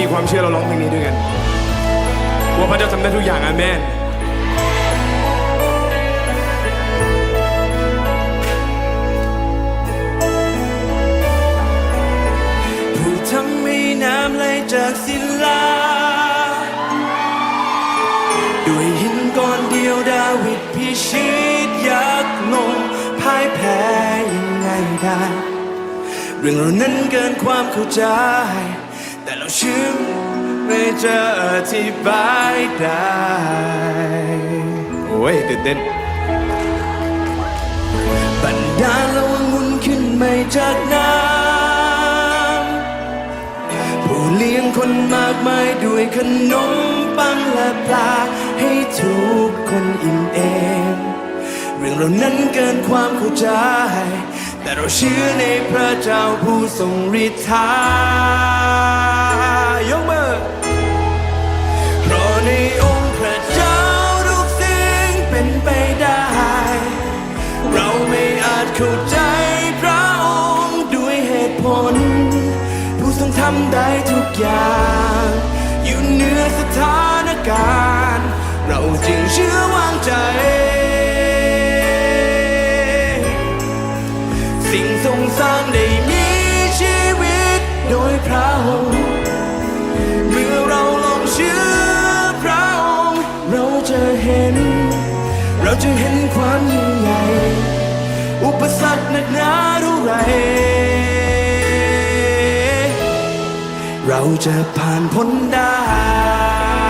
มีความเชื่อเราร้องเพลงนี้ด้วยกันว่าพระเจ้าทำได้ทุกอย่างอาเมนผู้ทำให้น้ำไหลจากศิลา ด้วยหินก้อนเดียวดาวิดพิชิตยักษ์ลงพ่ายแพ้ยังไงได้ เรื่องเรานั้นเกินความเข้าใจ แต่เราเชื่อไม่เจะอธิบายได้ โอ้ยตื่นเต้นบันดาลแล้วงุนขึ้นไม่จากน้ำผู้เลี้ยงคนมากมายด้วยขนมปังและปลา ให้ทุกคนอิ่มเอมเรื่องเรานั้นเกินความเข้าใจ แต่เราเชื่อในพระเจ้าผู้ทรงฤทธา ใจพระองค์ด้วยเหตุผล ผู้ทรงทำได้ทุกอย่างอยู่เหนือสถานการณ์ เราจึงเชื่อวางใจ สิ่งทรงสร้างได้มีชีวิตโดยพระองค์เมื่อเราลงเชื่อพระองค์ เราจะเห็น เราจะเห็นความยิ่งใหญ่ อุปสรรคหนักหนาเท่าไร เราจะผ่านพ้นได้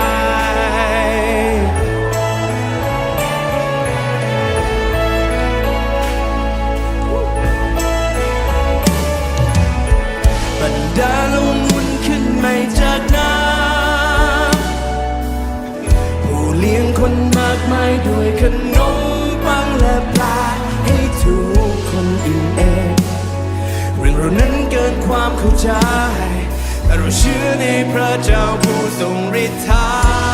บรรดาลงมุนขึ้นไม่จากน้ำผู้เลี้ยงคนมากมายด้วยขน เชื่อในพระเจ้าผู้ทรงฤทธา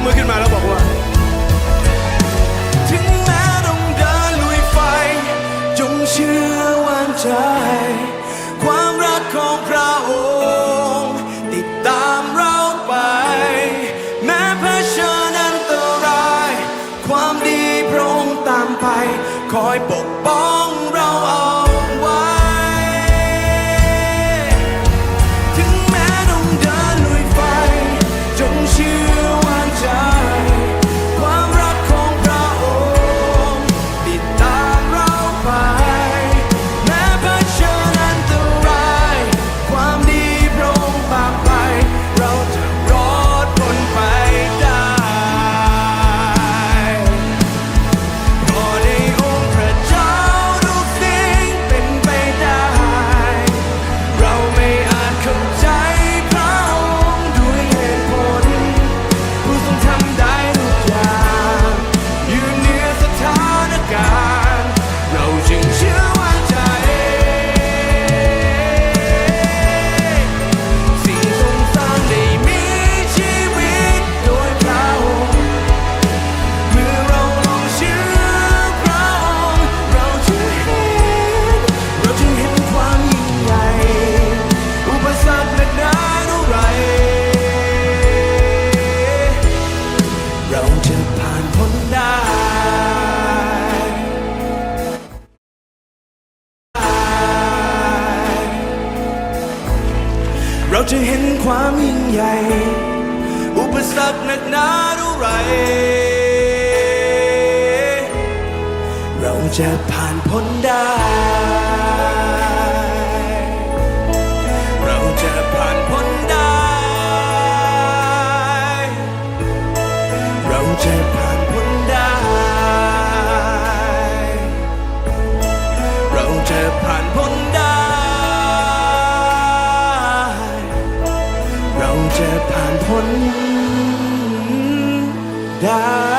กมือขึ้นมาแล้วบอกว่า ถึงแม้ต้องเดินลุยไฟ จงเชื่อวางใจ ความรักของพระองค์ติดตามเราไป แม้เผชิญอันตราย ความดีพระองค์ตามไป คอยปกป้องเราเอา เราจะเห็นความยิ่งใหญ่ อุปสรรคหนักหนาเท่าไร เราจะผ่านพ้นได้ เ